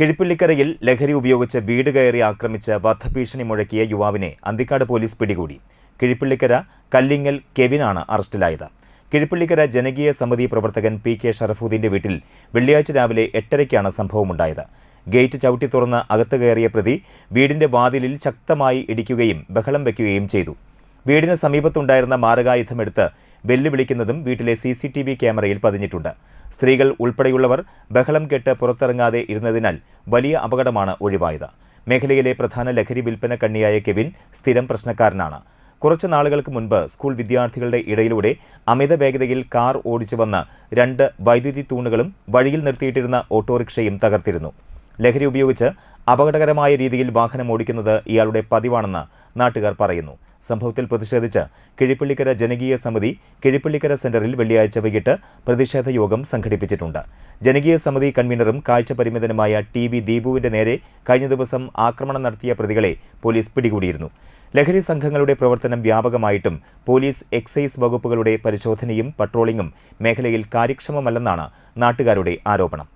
കിഴിപ്പള്ളിക്കരയിൽ ലഹരി ഉപയോഗിച്ച് വീട് കയറി ആക്രമിച്ച് വധഭീഷണി മുഴക്കിയ യുവാവിനെ അന്തിക്കാട് പോലീസ് പിടികൂടി. കിഴിപ്പള്ളിക്കര കല്ലിങ്ങൽ കെവിനാണ് അറസ്റ്റിലായത്. കിഴിപ്പള്ളിക്കര ജനകീയ സമിതി പ്രവർത്തകൻ പി കെ ഷറഫുദ്ദീന്റെ വീട്ടിൽ വെള്ളിയാഴ്ച രാവിലെ എട്ടരയ്ക്കാണ് സംഭവമുണ്ടായത്. ഗേറ്റ് ചവിട്ടി തുറന്ന് അകത്ത് കയറിയ പ്രതി വീടിന്റെ വാതിലിൽ ശക്തമായി ഇടിക്കുകയും ബഹളം വയ്ക്കുകയും ചെയ്തു. വീടിന് സമീപത്തുണ്ടായിരുന്ന മാരകായുധമെടുത്ത് വെല്ലുവിളിക്കുന്നതും വീട്ടിലെ സി ക്യാമറയിൽ പതിഞ്ഞിട്ടുണ്ട്. സ്ത്രീകൾ ഉൾപ്പെടെയുള്ളവർ ബഹളം കെട്ട് പുറത്തിറങ്ങാതെ ഇരുന്നതിനാൽ വലിയ അപകടമാണ് ഒഴിവായത്. മേഖലയിലെ പ്രധാന ലഹരി വിൽപ്പന കണ്ണിയായ കെവിൻ സ്ഥിരം പ്രശ്നക്കാരനാണ്. കുറച്ച് നാളുകൾക്ക് മുൻപ് സ്കൂൾ വിദ്യാർത്ഥികളുടെ ഇടയിലൂടെ അമിത വേഗതയിൽ കാർ ഓടിച്ചു വന്ന രണ്ട് വൈദ്യുതി തൂണുകളും വഴിയിൽ നിർത്തിയിട്ടിരുന്ന ഓട്ടോറിക്ഷയും തകർത്തിരുന്നു. ലഹരി ഉപയോഗിച്ച് അപകടകരമായ രീതിയിൽ വാഹനം ഓടിക്കുന്നത് ഇയാളുടെ പതിവാണെന്ന് നാട്ടുകാർ പറയുന്നു. സംഭവത്തിൽ പ്രതിഷേധിച്ച് കിഴിപ്പള്ളിക്കര ജനകീയ സമിതി കിഴിപ്പള്ളിക്കര സെന്ററിൽ വെള്ളിയാഴ്ച വൈകിട്ട് പ്രതിഷേധ യോഗം സംഘടിപ്പിച്ചിട്ടുണ്ട്. ജനകീയ സമിതി കൺവീനറും കാഴ്ച പരിമിതനുമായ ടി വി ദീപുവിന്റെ നേരെ കഴിഞ്ഞ ദിവസം ആക്രമണം നടത്തിയ പ്രതികളെ പോലീസ് പിടികൂടിയിരുന്നു. ലഹരി സംഘങ്ങളുടെ പ്രവർത്തനം വ്യാപകമായിട്ടും പോലീസ് എക്സൈസ് വകുപ്പുകളുടെ പരിശോധനയും പട്രോളിംഗും മേഖലയിൽ കാര്യക്ഷമമല്ലെന്നാണ് നാട്ടുകാരുടെ ആരോപണം.